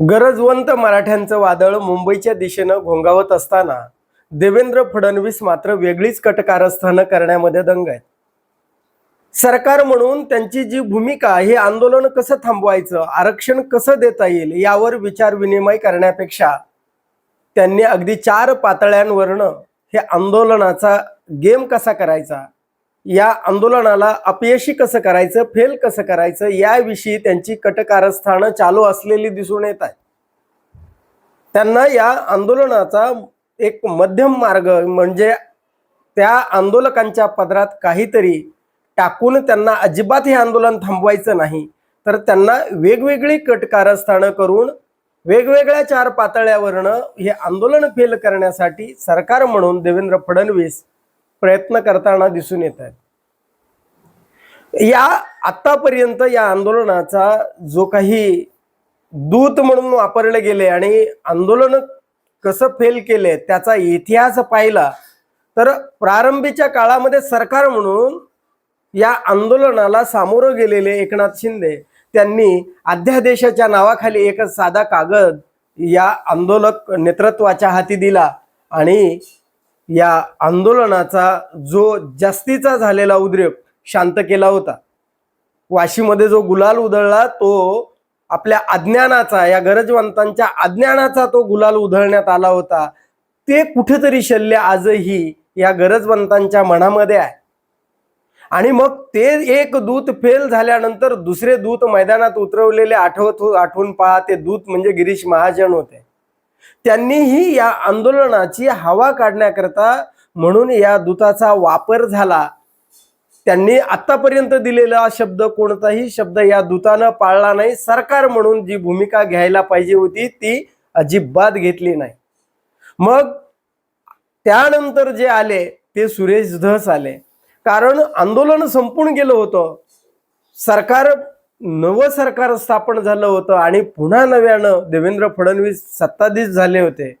गरजवंत मराठ्यांचं वादळ मुंबईच्या दिशेनं घोंगावत असताना देवेंद्र फडणवीस मात्र वेगळीच कटकारस्थानं करण्यामध्ये दंग आहेत. सरकार म्हणून त्यांची जी भूमिका हे आंदोलन कसं थांबवायचं आरक्षण कसं देता येईल यावर विचार विनिमय करण्यापेक्षा त्यांनी अगदी चार पातळ्यांवरनं हे आंदोलनाचा गेम कसा करायचा या आंदोलनाला अपयशी कसं करायचं फेल कसं करायचं याविषयी त्यांची कटकारस्थानं चालू असलेली दिसून येत आहे. त्यांना या आंदोलनाचा एक मध्यम मार्ग म्हणजे त्या आंदोलकांच्या पदरात काहीतरी टाकून त्यांना अजिबात हे आंदोलन थांबवायचं नाही. तर त्यांना वेगवेगळी कटकारस्थानं करून वेगवेगळ्या चार पातळ्यावरनं हे आंदोलन फेल करण्यासाठी सरकार म्हणून देवेंद्र फडणवीस प्रयत्न करताना दिसून येत आहेत. या आतापर्यंत या आंदोलनाचा जो काही दूत म्हणून वापरले गेले आणि आंदोलन कसं फेल केले त्याचा इतिहास पाहिला तर प्रारंभीच्या काळामध्ये सरकार म्हणून या आंदोलनाला सामोरं गेलेले एकनाथ शिंदे त्यांनी अध्यादेशाच्या नावाखाली एक साधा कागद या आंदोलक नेतृत्वाच्या हाती दिला आणि या आंदोलनाचा जो जास्तीचा झालेला उद्रेक शांत केला होता. वाशीमध्ये जो गुलाल उधळला तो आपल्या अज्ञानाचा या गरजवंतांच्या अज्ञानाचा तो गुलाल उधळण्यात आला होता. ते कुठेतरी शल्य आजही या गरजवंतांच्या मनामध्ये आहे. आणि मग ते एक दूत फेल झाल्यानंतर दुसरे दूत मैदानात उतरवलेले आठवत आठवून पहा ते दूत म्हणजे गिरीश महाजन होते. त्यांनीही या आंदोलनाची हवा काढण्याकरता म्हणून या दूताचा वापर झाला. त्यांनी आतापर्यंत दिलेला शब्द कोणताही शब्द या दूतानं पाळला नाही. सरकार म्हणून जी भूमिका घ्यायला पाहिजे होती ती अजिबात घेतली नाही. मग त्यानंतर जे आले ते सुरेश धस आले. कारण आंदोलन संपून गेलं होतं. सरकार नवं सरकार स्थापन झालं होतं आणि पुन्हा नव्यानं देवेंद्र फडणवीस सत्ताधीश झाले होते.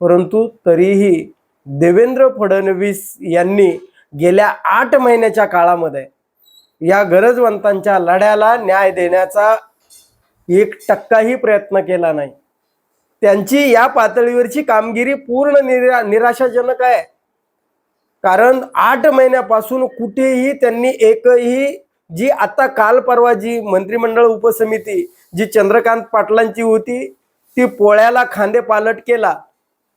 परंतु तरीही देवेंद्र फडणवीस यांनी गेल्या आठ महिन्याच्या काळामध्ये या गरजवंतांच्या लढ्याला न्याय देण्याचा एक टक्काही प्रयत्न केला नाही. त्यांची या पातळीवरची कामगिरी पूर्ण निरा निराशाजनक आहे. कारण आठ महिन्यापासून कुठेही त्यांनी एकही जी आता काल परवा जी मंत्रिमंडळ उपसमिती जी चंद्रकांत पाटलांची होती ती पोळ्याला खांदे पालट केला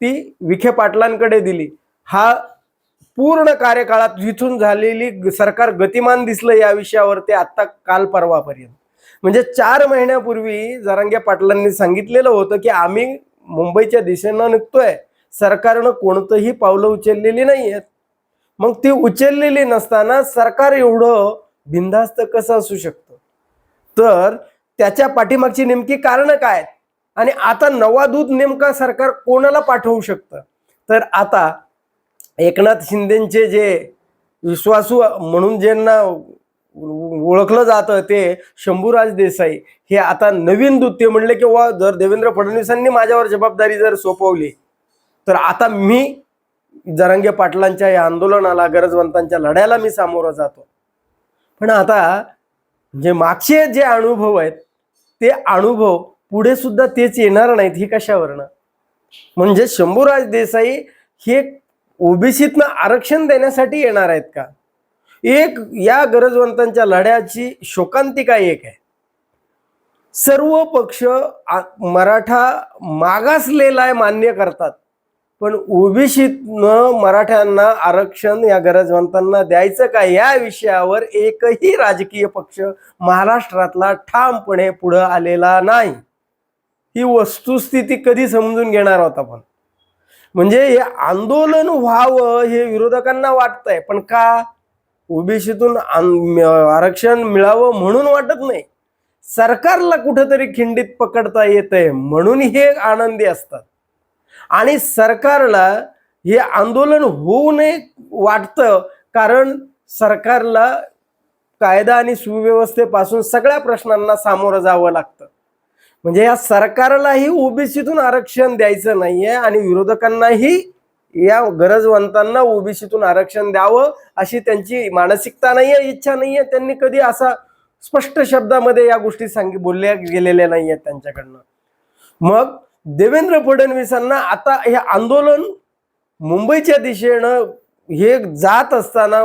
ती विखे पाटलांकडे दिली. हा पूर्ण कार्यकाळात जिथून झालेली सरकार गतिमान दिसलं या विषयावर ते आत्ता काल परवापर्यंत. म्हणजे चार महिन्यापूर्वी जरांगे पाटलांनी सांगितलेलं होतं की आम्ही मुंबईच्या दिशेनं निघतोय. सरकारनं कोणतंही पावलं उचललेली नाही आहेत मग ती उचललेली नसताना सरकार एवढं बिनधास्त कसं असू शकतं? तर त्याच्या पाठीमागची नेमकी कारणं काय आणि आता नवा दूत नेमका सरकार कोणाला पाठवू शकतं? तर आता एकनाथ शिंदेचे जे विश्वासू म्हणून ज्यांना ओळखलं जातं ते शंभूराज देसाई हे आता नवीन दूत ते म्हणले की वा जर देवेंद्र फडणवीसांनी माझ्यावर जबाबदारी जर सोपवली तर आता मी जरांगे पाटलांच्या या आंदोलनाला गरजवंतांच्या लढ्याला मी सामोरं जातो. पण आता जे मागचे जे अनुभव आहेत ते अनुभव पुढे सुद्धा तेच येणार नाहीत हे कशावरनं? म्हणजे शंभूराज देसाई हे ओबीसीतनं आरक्षण देण्यासाठी येणार आहेत का? एक या गरजवंतांच्या लढ्याची शोकांतिका एक आहे? सर्व पक्ष मराठा मागासलेला आहे मान्य करतात. पण ओबीसीतनं मराठ्यांना आरक्षण या गरजवंतांना द्यायचं का या विषयावर एकही राजकीय पक्ष महाराष्ट्रातला ठामपणे पुढं आलेला नाही. ही वस्तुस्थिती कधी समजून घेणार आहोत आपण? म्हणजे हे आंदोलन व्हावं हे विरोधकांना वाटतंय पण का ओबीसीतून आरक्षण मिळावं म्हणून वाटत नाही. सरकारला कुठंतरी खिंडीत पकडता येतंय म्हणून हे आनंदी असतात. आणि सरकारला हे आंदोलन होऊ नये वाटतं कारण सरकारला कायदा आणि सुव्यवस्थेपासून सगळ्या प्रश्नांना सामोरं जावं लागतं. म्हणजे या सरकारलाही ओबीसीतून आरक्षण द्यायचं नाहीये आणि विरोधकांनाही या गरजवंतांना ओबीसीतून आरक्षण द्यावं अशी त्यांची मानसिकता नाहीये इच्छा नाहीये. त्यांनी कधी असा स्पष्ट शब्दामध्ये या गोष्टी सांग बोलल्या गेलेल्या नाही आहेत त्यांच्याकडनं. मग देवेंद्र फडणवीसांना आता हे आंदोलन मुंबईच्या दिशेनं हे जात असताना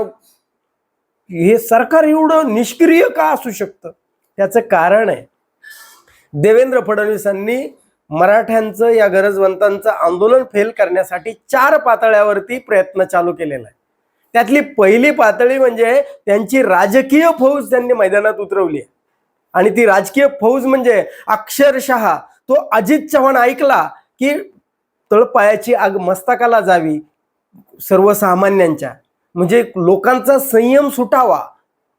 हे सरकार एवढं निष्क्रिय का असू शकतं? त्याचं कारण आहे. देवेंद्र फडणवीसांनी मराठ्यांचं या गरजवंतांचं आंदोलन फेल करण्यासाठी चार पातळ्यावरती प्रयत्न चालू केलेला आहे. त्यातली पहिली पातळी म्हणजे त्यांची राजकीय फौज त्यांनी मैदानात उतरवली आहे. आणि ती राजकीय फौज म्हणजे अक्षरशः तो अजित चव्हाण ऐकला की तळपायाची आग मस्तकाला जावी सर्वसामान्यांच्या. म्हणजे लोकांचा संयम सुटावा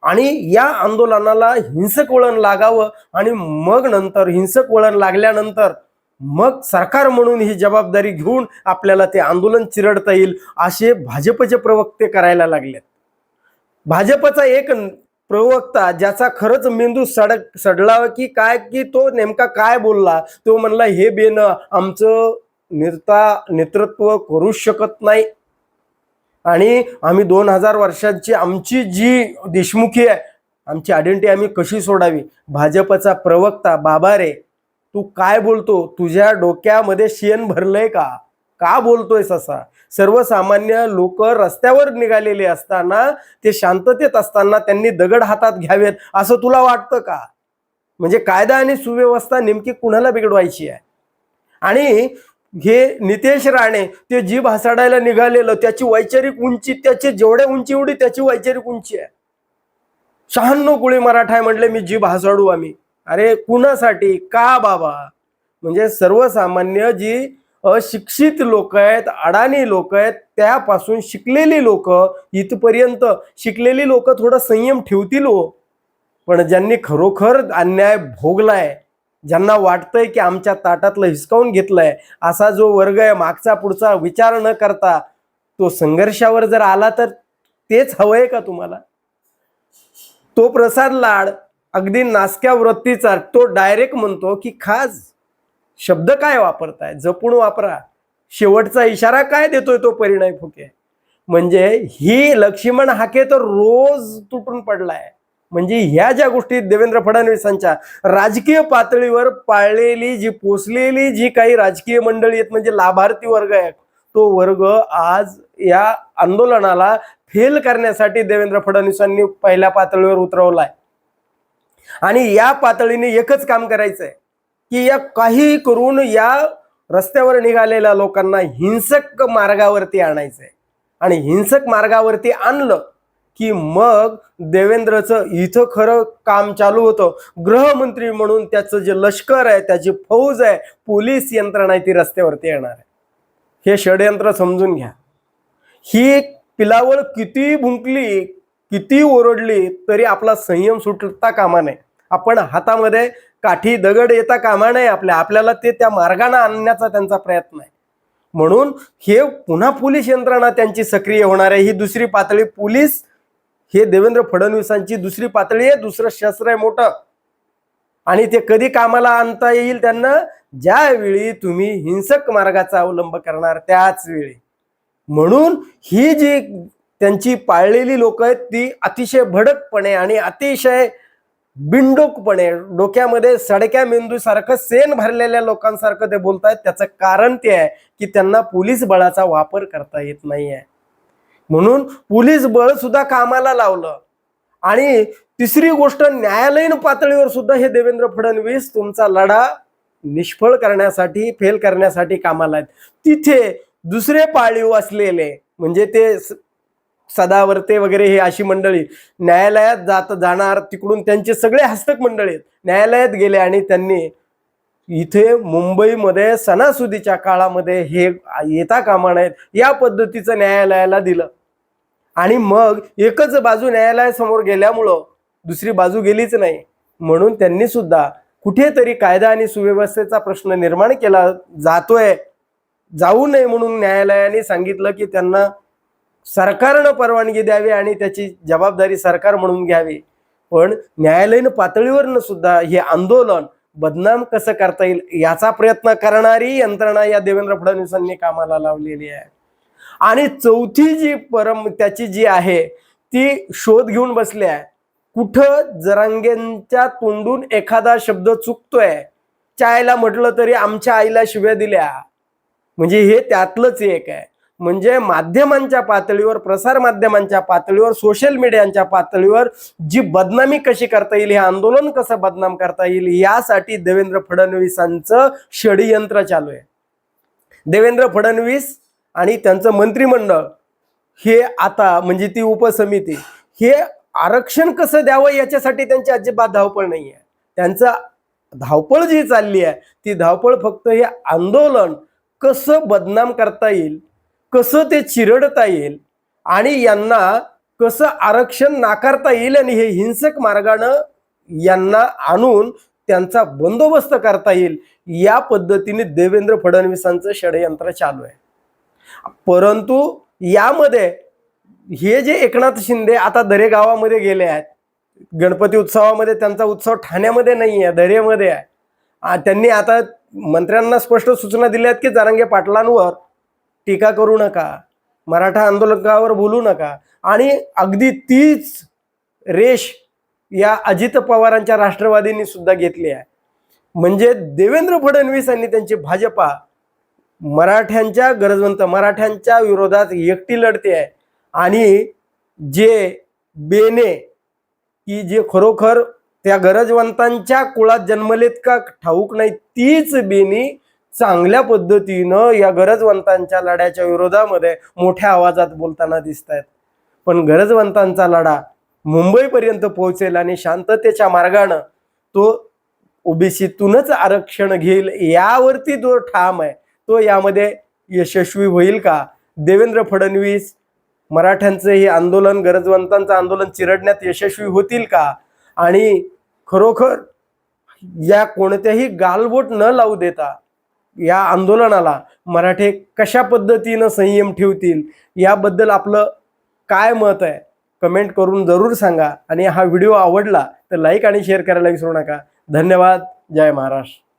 आणि या आंदोलनाला हिंसक वळण लागावं आणि मग नंतर हिंसक वळण लागल्यानंतर मग सरकार म्हणून ही जबाबदारी घेऊन आपल्याला ते आंदोलन चिरडता येईल असे भाजपचे प्रवक्ते करायला लागलेत. भाजपचा एक प्रवक्ता ज्याचा खरंच मेंदू सडक सडला की काय की तो नेमका काय बोलला तो म्हणला हे बेन आमचं नेता नेतृत्व करूच शकत नाही. आणि आम्ही दोन हजार वर्षांची आमची जी देशमुखी आहे आमची आयडेंटिटी आम्ही कशी सोडावी? भाजपचा प्रवक्ता बाबा रे तू काय बोलतो? तुझ्या डोक्यामध्ये शेण भरलंय का? का बोलतोयस असा? सर्वसामान्य लोक रस्त्यावर निघालेले असताना ते शांततेत असताना त्यांनी दगड हातात घ्यावेत असं तुला वाटतं का? म्हणजे कायदा आणि सुव्यवस्था नेमकी कुणाला बिघडवायची आहे? आणि हे नितेश राणे ते जीभ हसाडायला निघालेलं त्याची वैचारिक उंची त्याची जेवढ्या उंची एवढी त्याची वैचारिक उंची आहे. शहाण्णव कुळी मराठा आहे म्हटले मी जीभ हसाडू आम्ही. अरे कुणासाठी? का बाबा? म्हणजे सर्वसामान्य जी अशिक्षित लोक आहेत अडाणी लोक आहेत त्यापासून शिकलेली लोक इथपर्यंत. शिकलेली लोक थोडा संयम ठेवतील हो. पण ज्यांनी खरोखर अन्याय भोगलाय ज्यांना वाटतंय की आमच्या ताटातलं हिसकावून घेतलंय असा जो वर्ग आहे मागचा पुढचा विचार न करता तो संघर्षावर जर आला तर तेच हवंय का तुम्हाला? तो प्रसाद लाड अगदी नासक्या वृत्तीचा तो डायरेक्ट म्हणतो की खास शब्द काय वापरताय? जपून वापरा. शेवटचा इशारा काय देतोय तो परिणय फुके? म्हणजे ही लक्ष्मण हाके तर रोज तुटून पडलाय. म्हणजे ह्या ज्या गोष्टी देवेंद्र फडणवीसांच्या राजकीय पातळीवर पाळलेली जी पोचलेली जी काही राजकीय मंडळी आहेत म्हणजे लाभार्थी वर्ग आहे तो वर्ग आज या आंदोलनाला फेल करण्यासाठी देवेंद्र फडणवीसांनी पहिल्या पातळीवर उतरवलाय. आणि या पातळीने एकच काम करायचंय. की या काही करून या रस्त्यावर निघालेल्या लोकांना हिंसक मार्गावरती आणायचंय. आणि हिंसक मार्गावरती आणलं की मग देवेंद्रचं इथं खरं काम चालू होतं. गृहमंत्री म्हणून त्याचं जे लष्कर आहे त्याची फौज आहे पोलीस यंत्रणा आहे ती रस्त्यावरती येणार आहे. हे षडयंत्र समजून घ्या. ही पिलावळ किती भुंकली किती ओरडली तरी आपला संयम सुटता कामा नये. आपण हातामध्ये काठी दगड येता कामा नये आपल्या आपल्याला ते त्या मार्गाने आणण्याचा त्यांचा प्रयत्न आहे. म्हणून हे पुन्हा पोलीस यंत्रणा त्यांची सक्रिय होणार आहे. ही दुसरी पातळी पोलीस हे देवेंद्र फडणवीसांची दुसरी पातळी आहे. दुसरं शस्त्र आहे मोठं. आणि ते कधी कामाला आणता येईल त्यांना? ज्यावेळी तुम्ही हिंसक मार्गाचा अवलंब करणार त्याच वेळी म्हणून ही जी त्यांची पाळलेली लोक आहेत ती अतिशय भडकपणे आणि अतिशय बिंडोकपणे डोक्यामध्ये सडक्या मेंदूसारखं सेन भरलेल्या लोकांसारखं ते बोलतायत. त्याचं कारण ते आहे की त्यांना पोलीस बळाचा वापर करता येत नाही आहे म्हणून पोलीस बळ सुद्धा कामाला लावलं. आणि तिसरी गोष्ट न्यायालयीन पातळीवर सुद्धा हे देवेंद्र फडणवीस तुमचा लढा निष्फळ करण्यासाठी फेल करण्यासाठी कामाला आहेत. तिथे दुसरे पाळीव असलेले म्हणजे ते सदावर्ते वगैरे हे अशी मंडळी न्यायालयात जात जाणार तिकडून त्यांचे सगळे हस्तक मंडळी आहेत. न्यायालयात गेले आणि त्यांनी इथे मुंबईमध्ये सणासुदीच्या काळामध्ये हे येता कामा नाहीत या पद्धतीचं न्यायालयाला दिलं. आणि मग एकच बाजू न्यायालयासमोर गेल्यामुळं दुसरी बाजू गेलीच नाही. म्हणून त्यांनी सुद्धा कुठेतरी कायदा आणि सुव्यवस्थेचा प्रश्न निर्माण केला जातोय. जाऊ नये म्हणून न्यायालयाने सांगितलं की त्यांना सरकारनं परवानगी द्यावी आणि त्याची जबाबदारी सरकार म्हणून घ्यावी. पण न्यायालयीन पातळीवरनं सुद्धा हे आंदोलन बदनाम कसं करता येईल याचा प्रयत्न करणारी यंत्रणा या देवेंद्र फडणवीसांनी कामाला लावलेली आहे. आणि चौथी जी परम त्याची जी आहे ती शोध घेऊन बसली आहे. कुठं जरांगेंच्या तोंडून एखादा शब्द चुकतोय आईला म्हटलं तरी आमच्या आईला शिव्या दिल्या. म्हणजे हे त्यातलंच एक आहे. म्हणजे माध्यमांच्या पातळीवर प्रसार माध्यमांच्या पातळीवर सोशल मीडियाच्या पातळीवर जी बदनामी कशी करता येईल हे आंदोलन कसं बदनाम करता येईल यासाठी देवेंद्र फडणवीसांचं षडयंत्र चालू आहे. देवेंद्र फडणवीस आणि त्यांचं मंत्रिमंडळ हे आता म्हणजे ती उपसमिती हे आरक्षण कसं द्यावं याच्यासाठी त्यांची अजिबात धावपळ नाही आहे. त्यांचं धावपळ जी चालली आहे ती धावपळ फक्त हे आंदोलन कसं बदनाम करता येईल कसं ते चिरडता येईल आणि यांना कसं आरक्षण नाकारता येईल आणि हे हिंसक मार्गानं यांना आणून त्यांचा बंदोबस्त करता येईल या पद्धतीने देवेंद्र फडणवीसांचं षडयंत्र चालू आहे. परंतु यामध्ये हे जे एकनाथ शिंदे आता दरे गावामध्ये गेले आहेत गणपती उत्सवामध्ये त्यांचा उत्सव ठाण्यामध्ये नाही आहे दरेमध्ये आहे. त्यांनी आता मंत्र्यांना स्पष्ट सूचना दिल्या आहेत की जारंगे पाटलांवर टीका करू नका मराठा आंदोलकावर बोलू नका. आणि अगदी तीच रेष या अजित पवारांच्या राष्ट्रवादींनी सुद्धा घेतली आहे. म्हणजे देवेंद्र फडणवीस आणि त्यांची भाजपा मराठ्यांच्या गरजवंत मराठ्यांच्या विरोधात एकटी लढते आहे. आणि जे बेने की जे खरोखर त्या गरजवंतांच्या कुळात जन्मलेत का ठाऊक नाही तीच बेनी चांगल्या पद्धतीनं या गरजवंतांच्या लढ्याच्या विरोधामध्ये मोठ्या आवाजात बोलताना दिसत आहेत पण गरजवंतांचा लढा मुंबईपर्यंत पोहोचेल आणि शांततेच्या मार्गानं तो ओबीसीतूनच आरक्षण घेईल यावरती जो ठाम आहे तो यामध्ये यशस्वी होईल का? देवेंद्र फडणवीस मराठ्यांचं हे आंदोलन गरजवंतांचं आंदोलन चिरडण्यात यशस्वी होतील का? आणि खरोखर या कोणत्याही गालबोट न लावू देता या आंदोलनाला मराठे कशा पद्धतीनं संयम ठेवतील याबद्दल आपलं काय मत आहे कमेंट करून जरूर सांगा. आणि हा व्हिडिओ आवडला तर लाईक आणि शेअर करायला विसरू नका. धन्यवाद. जय महाराष्ट्र.